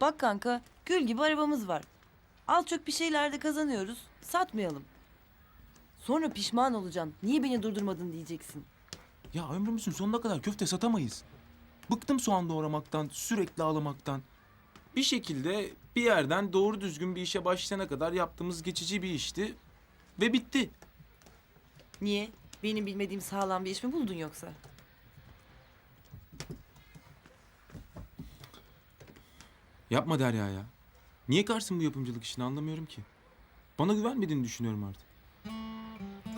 Bak kanka gül gibi arabamız var. Al çok bir şeylerde kazanıyoruz. Satmayalım. Sonra pişman olacaksın. Niye beni durdurmadın diyeceksin. Ya ömrümüzün sonuna kadar köfte satamayız. Bıktım soğan doğramaktan, sürekli ağlamaktan. Bir şekilde bir yerden doğru düzgün bir işe başlayana kadar yaptığımız geçici bir işti. Ve bitti. Niye? Benim bilmediğim sağlam bir iş mi buldun yoksa? Yapma Derya ya. Niye karsın bu yapımcılık işini anlamıyorum ki. Bana güvenmediğini düşünüyorum artık.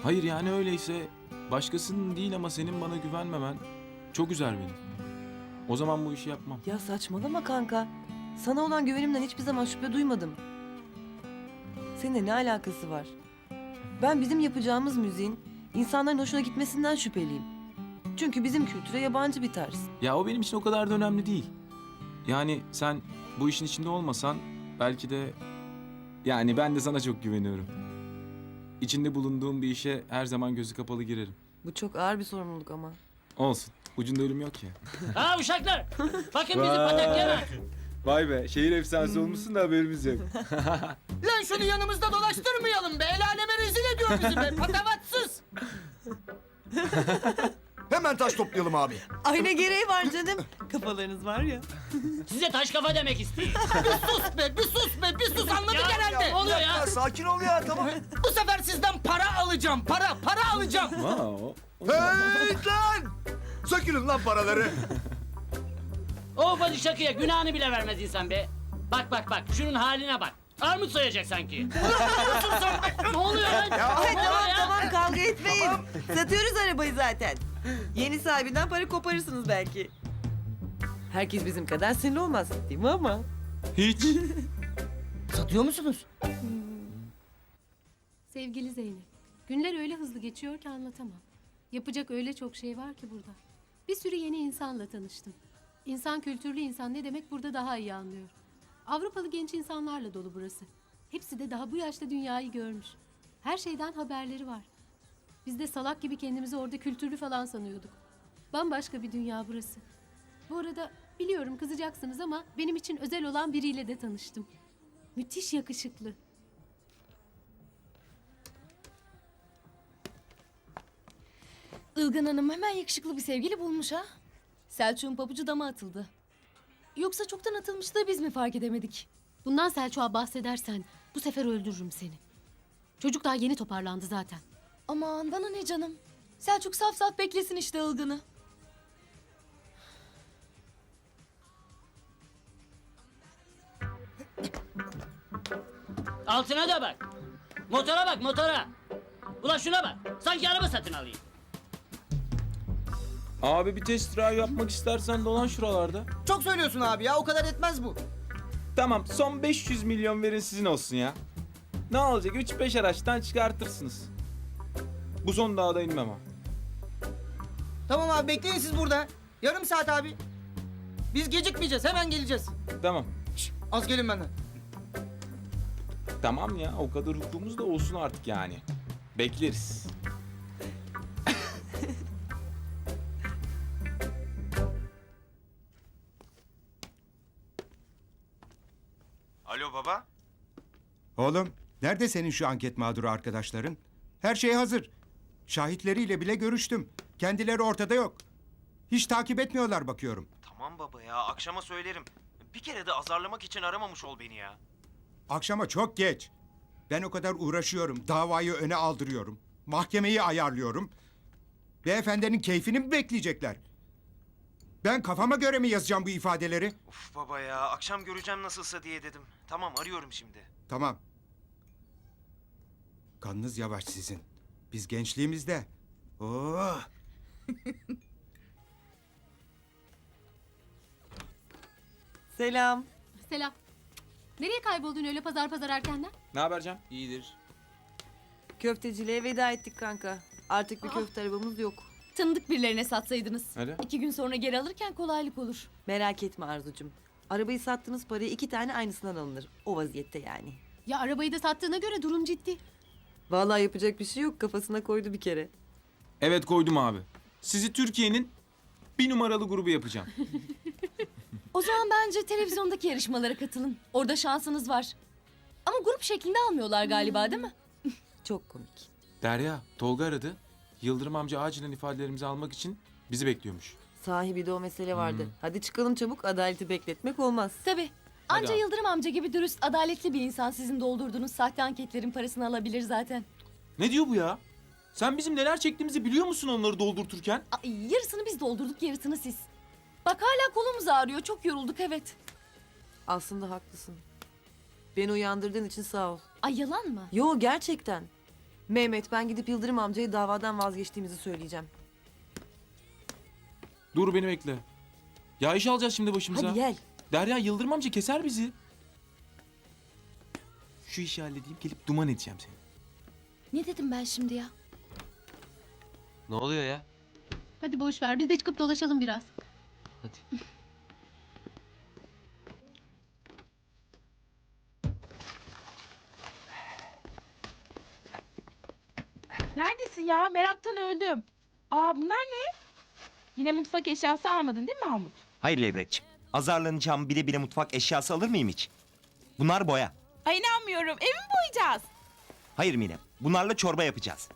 Hayır yani öyleyse başkasının değil ama senin bana güvenmemen çok üzer beni. O zaman bu işi yapmam. Ya saçmalama kanka. Sana olan güvenimden hiçbir zaman şüphe duymadım. Seninle ne alakası var? Ben bizim yapacağımız müziğin insanların hoşuna gitmesinden şüpheliyim. Çünkü bizim kültüre yabancı bir tarz. Ya o benim için o kadar da önemli değil. Yani sen bu işin içinde olmasan belki de yani ben de sana çok güveniyorum. İçinde bulunduğum bir işe her zaman gözü kapalı girerim. Bu çok ağır bir sorumluluk ama. Olsun. Ucunda ölüm yok ya. Ha uşaklar. Bakın bizi pataklama. Vay be şehir efsanesi olmuşsun da haberimiz yok. Lan şunu yanımızda dolaştırmayalım be. El aleme rezil ediyor bizi be. Patavatsız. Hemen taş toplayalım abi. Ay ne gereği var canım. Kafalarınız var ya. Size taş kafa demek istiyor. Bir sus be, bir sus be, bir sus anladık Ya, herhalde. ne oluyor Ya ya? sakin ol ya tamam. Bu sefer sizden para alacağım, para, para alacağım. Hey lan! Sökülün lan paraları. O ufacık şakaya günahını bile vermez insan be. Bak bak bak şunun haline bak. Armut soyacak sanki. ne oluyor lan? Ya ne oluyor tamam ya? tamam kavga etmeyin. Satıyoruz arabayı zaten. Yeni sahibinden para koparırsınız belki. Herkes bizim kadar sinirli olmaz değil mi ama? Hiç. Satıyor musunuz? Sevgili Zeynep, günler öyle hızlı geçiyor ki anlatamam. Yapacak öyle çok şey var ki burada. Bir sürü yeni insanla tanıştım. İnsan kültürlü insan ne demek burada daha iyi anlıyor. Avrupalı genç insanlarla dolu burası. Hepsi de daha bu yaşta dünyayı görmüş. Her şeyden haberleri var. Biz de salak gibi kendimizi orada kültürlü falan sanıyorduk. Bambaşka bir dünya burası. Bu arada biliyorum kızacaksınız ama benim için özel olan biriyle de tanıştım. Müthiş yakışıklı. Ilgın Hanım hemen yakışıklı bir sevgili bulmuş ha. Selçuk'un pabucu dama atıldı. Yoksa çoktan atılmış da biz mi fark edemedik? Bundan Selçuk'a bahsedersen bu sefer öldürürüm seni. Çocuk daha yeni toparlandı zaten. Aman bana ne canım. Selçuk saf saf beklesin işte Ilgın'ı. Altına da bak. Motora bak motora. Ula şuna bak. Sanki araba satın alayım. Abi bir test drive yapmak istersen dolan şuralarda. Çok söylüyorsun abi ya, o kadar etmez bu. Tamam son 500 milyon verin sizin olsun ya. Ne olacak 3-5 araçtan çıkartırsınız. Bu son dağda inmem ha. Tamam abi bekleyin siz burada. Yarım saat abi. Biz gecikmeyeceğiz, hemen geleceğiz. Tamam. Şş, az gelin benden. Tamam ya o kadar hukukumuz da olsun artık yani. Bekleriz. Alo baba. Oğlum, nerede senin şu anket mağduru arkadaşların? Her şey hazır. Şahitleriyle bile görüştüm. Kendileri ortada yok. Hiç takip etmiyorlar bakıyorum. Tamam baba ya akşama söylerim. Bir kere de azarlamak için aramamış ol beni ya. Akşama çok geç. Ben o kadar uğraşıyorum. Davayı öne aldırıyorum. Mahkemeyi ayarlıyorum. Beyefendinin keyfini mi bekleyecekler? Ben kafama göre mi yazacağım bu ifadeleri? Uf baba ya akşam göreceğim nasılsa diye dedim. Tamam arıyorum şimdi. Tamam. Kanınız yavaş sizin. Biz gençliğimizde. Oh. Selam. Selam. Nereye kayboldun öyle pazar pazar erkenden? Ne haber Can? İyidir. Köfteciliğe veda ettik kanka. Artık bir köfte arabamız yok. Tanıdık birilerine satsaydınız. Öyle. İki gün sonra geri alırken kolaylık olur. Merak etme Arzucum. Arabayı sattığınız parayı iki tane aynısından alınır. O vaziyette yani. Ya arabayı da sattığına göre durum ciddi. Vallahi yapacak bir şey yok. Kafasına koydu bir kere. Evet koydum abi. Sizi Türkiye'nin Bir numaralı grubu yapacağım. O zaman bence televizyondaki yarışmalara katılın. Orada şansınız var. Ama grup şeklinde almıyorlar galiba değil mi? Çok komik. Derya, Tolga aradı. Yıldırım amca acilen ifadelerimizi almak için bizi bekliyormuş. Sahibi de o mesele vardı. Hadi çıkalım çabuk adaleti bekletmek olmaz. Tabii. Hadi Anca abi. Yıldırım amca gibi dürüst, adaletli bir insan sizin doldurduğunuz sahte anketlerin parasını alabilir zaten. Ne diyor bu ya? Sen bizim neler çektiğimizi biliyor musun onları doldurturken? Ay, yarısını biz doldurduk, yarısını siz. Bak hala kolumuz ağrıyor. Çok yorulduk evet. Aslında haklısın. Beni uyandırdığın için sağ ol. Ay yalan mı? Yo gerçekten. Mehmet ben gidip Yıldırım amcaya davadan vazgeçtiğimizi söyleyeceğim. Dur beni bekle. Ya iş alacağız şimdi başımıza. Hadi gel. Derya Yıldırım amca keser bizi. Şu işi halledeyim gelip duman edeceğim seni. Ne dedim ben şimdi ya? Ne oluyor ya? Hadi boş ver biz de çıkıp dolaşalım biraz. Hadi. Neredesin ya? Meraktan öldüm. Aa bunlar ne? Yine mutfak eşyası almadın değil mi Mahmut? Hayır Levrekçim. Azarlanacağım bile bile mutfak eşyası alır mıyım hiç? Bunlar boya. Ay inanmıyorum. Evi mi boyayacağız? Hayır Mine. Bunlarla çorba yapacağız.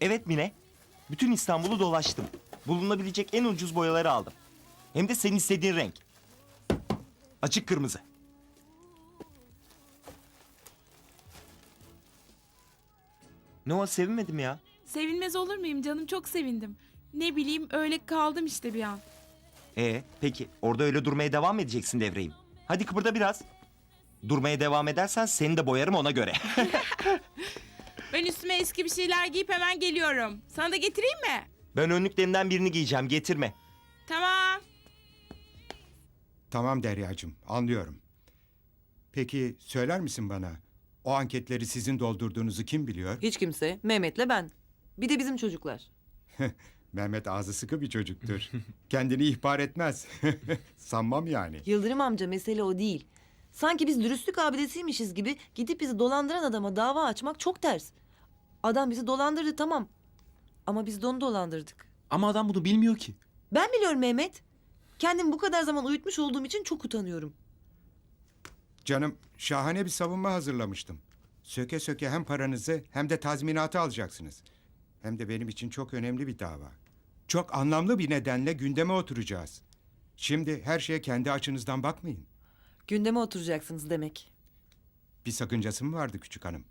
Evet Mine. Bütün İstanbul'u dolaştım. Bulunabilecek en ucuz boyaları aldım. Hem de senin istediğin renk. Açık kırmızı. Ne o sevinmedim ya. Sevinmez olur muyum canım? Çok sevindim. Ne bileyim öyle kaldım işte bir an. Ee, peki orada öyle durmaya devam mı edeceksin devreyim? Hadi kıpırda biraz. Durmaya devam edersen seni de boyarım ona göre. Ben üstüme eski bir şeyler giyip hemen geliyorum. Sana da getireyim mi? ben önlüklerimden birini giyeceğim getirme. Tamam. Tamam Deryacığım, anlıyorum. Peki söyler misin bana? O anketleri sizin doldurduğunuzu kim biliyor? Hiç kimse. Mehmet'le ben. Bir de bizim çocuklar. Mehmet ağzı sıkı bir çocuktur. Kendini ihbar etmez. Sanmam yani. Yıldırım amca mesele o değil. Sanki biz dürüstlük abidesiymişiz gibi gidip bizi dolandıran adama dava açmak çok ters. Adam bizi dolandırdı tamam. Ama biz de onu dolandırdık. Ama adam bunu bilmiyor ki. Ben biliyorum Mehmet. Kendimi bu kadar zaman uyutmuş olduğum için çok utanıyorum. Canım şahane bir savunma hazırlamıştım. Söke söke hem paranızı hem de tazminatı alacaksınız. Hem de benim için çok önemli bir dava. Çok anlamlı bir nedenle gündeme oturacağız. Şimdi her şeye kendi açınızdan bakmayın. Gündeme oturacaksınız demek. Bir sakıncası mı vardı küçük hanım?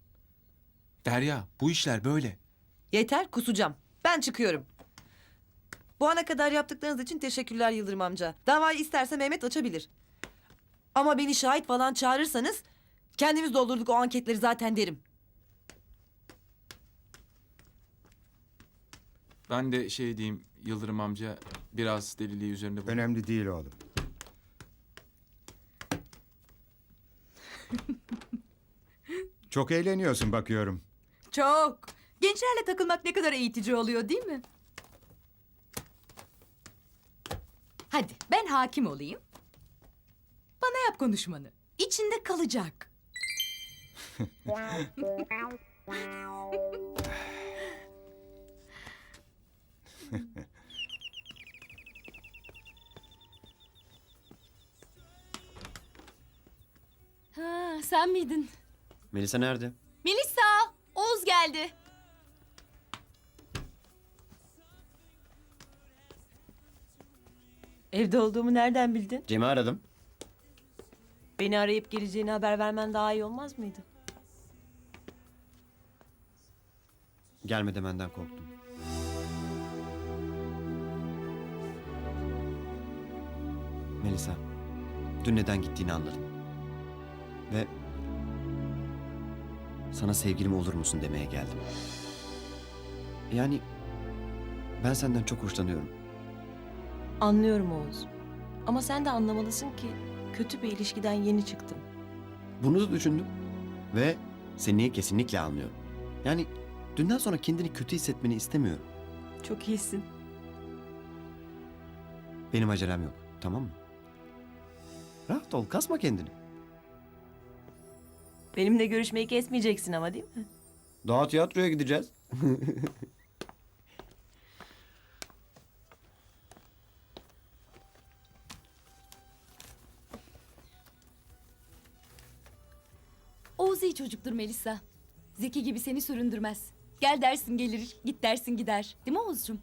Derya bu işler böyle. Yeter kusacağım. Ben çıkıyorum. Bu ana kadar yaptıklarınız için teşekkürler Yıldırım amca. Davayı isterse Mehmet açabilir. Ama beni şahit falan çağırırsanız kendimiz doldurduk o anketleri zaten derim. Ben de şey diyeyim Yıldırım amca biraz deliliği üzerinde bu. Önemli değil oğlum. Çok eğleniyorsun bakıyorum. Çok. Gençlerle takılmak ne kadar eğitici oluyor değil mi? Hadi ben hakim olayım. Bana yap konuşmanı. İçinde kalacak. Ha, sen miydin? Melisa nerede? Melisa, Oğuz geldi. Evde olduğumu nereden bildin? Cem'i aradım. Beni arayıp geleceğini haber vermen daha iyi olmaz mıydı? Gelme demenden korktum. Melisa, dün neden gittiğini anladım. Ve sana sevgilim olur musun demeye geldim. Yani ben senden çok hoşlanıyorum. Anlıyorum Oğuz. Ama sen de anlamalısın ki kötü bir ilişkiden yeni çıktım. Bunu da düşündüm. Ve seni kesinlikle anlıyorum. Yani dünden sonra kendini kötü hissetmeni istemiyorum. Çok iyisin. Benim acelem yok. Tamam mı? Rahat ol, kasma kendini. Benimle görüşmeyi kesmeyeceksin ama değil mi? Daha tiyatroya gideceğiz. Oğuz iyi çocuktur Melisa. Zeki gibi seni süründürmez. Gel dersin gelir, git dersin gider. Değil mi Oğuzcum?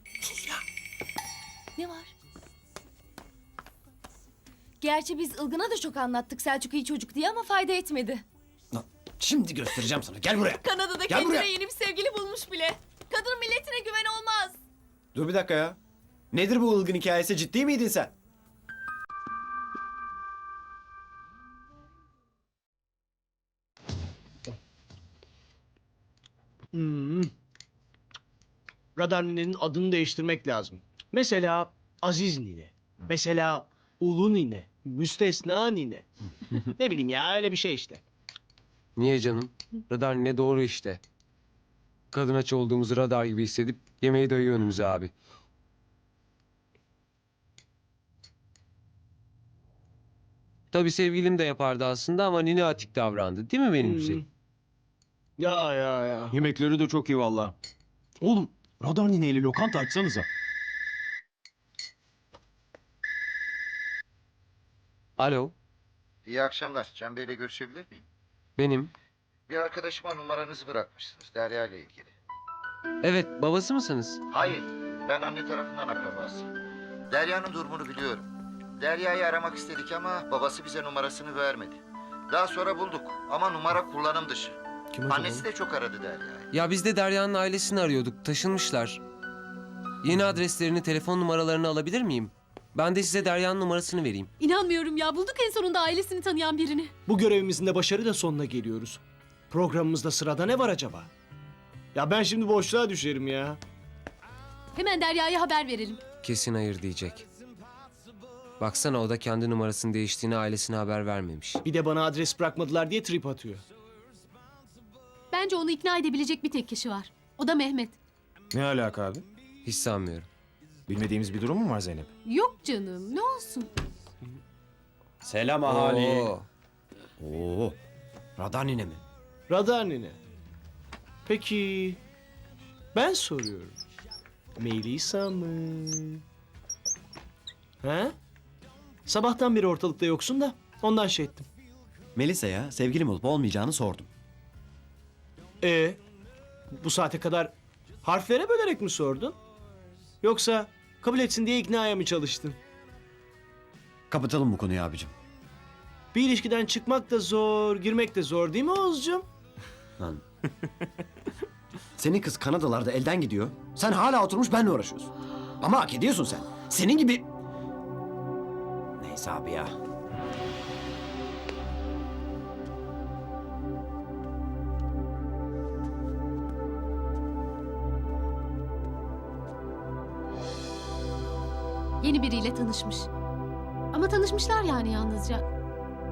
Ne var? Gerçi biz Ilgın'a da çok anlattık Selçuk iyi çocuk diye ama fayda etmedi. Şimdi göstereceğim sana. Gel buraya. Kanada'da Gel kendine buraya. yeni bir sevgili bulmuş bile. Kadın milletine güven olmaz. Dur bir dakika ya. Nedir bu ılgın hikayesi? Ciddi miydin sen? Hmm. Radar ninenin adını değiştirmek lazım. Mesela Aziz nine. Mesela Ulu nine. Müstesna nine. ne bileyim ya öyle bir şey işte. Niye canım? Radar ne doğru işte. Kadın aç olduğumuzu radar gibi hissedip yemeği dayıyor önümüze abi. Tabii sevgilim de yapardı aslında ama Nine atik davrandı. Değil mi benim Hmm. Hüseyin? Ya ya ya. Yemekleri de çok iyi valla. Oğlum radar nineyle lokanta açsanıza. Alo, İyi akşamlar. Can Bey'le görüşebilir miyim? benim. Bir arkadaşıma numaranızı bırakmışsınız Derya ile ilgili. Evet, babası mısınız? Hayır. Ben anne tarafından akrabasıyım. Derya'nın durumunu biliyorum. Derya'yı aramak istedik ama babası bize numarasını vermedi. Daha sonra bulduk ama numara kullanım dışı. Annesi de çok aradı Derya'yı. Ya biz de Derya'nın ailesini arıyorduk. Taşınmışlar. Yeni adreslerini, telefon numaralarını alabilir miyim? Ben de size Derya'nın numarasını vereyim. İnanmıyorum ya bulduk en sonunda ailesini tanıyan birini. Bu görevimizin de başarıyla sonuna geliyoruz. Programımızda sırada ne var acaba? Ya ben şimdi boşluğa düşerim ya. Hemen Derya'ya haber verelim. Kesin hayır diyecek. Baksana o da kendi numarasını değiştiğini ailesine haber vermemiş. Bir de bana adres bırakmadılar diye trip atıyor. Bence onu ikna edebilecek bir tek kişi var. O da Mehmet. Ne alaka abi? Hiç sanmıyorum. Bilmediğimiz bir durum mu var Zeynep? Yok canım ne olsun. Selam Oo. Oo. Radar nine mi? Radar nine. Peki ben soruyorum. Melisa mı? He? Sabahtan beri ortalıkta yoksun da ondan şey ettim. Melisa'ya sevgilim olup olmayacağını sordum. E bu saate kadar harflere bölerek mi sordun? Yoksa kabul etsin diye iknaya mı çalıştın? Kapatalım bu konuyu abicim. Bir ilişkiden çıkmak da zor, girmek de zor değil mi Oğuzcuğum? Lan. Senin kız Kanadalarda elden gidiyor. Sen hala oturmuş benle uğraşıyorsun. Ama hak ediyorsun sen. Senin gibi... Neyse abi ya. Yeni biriyle tanışmış. Ama tanışmışlar yani yalnızca.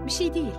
Bir şey değil.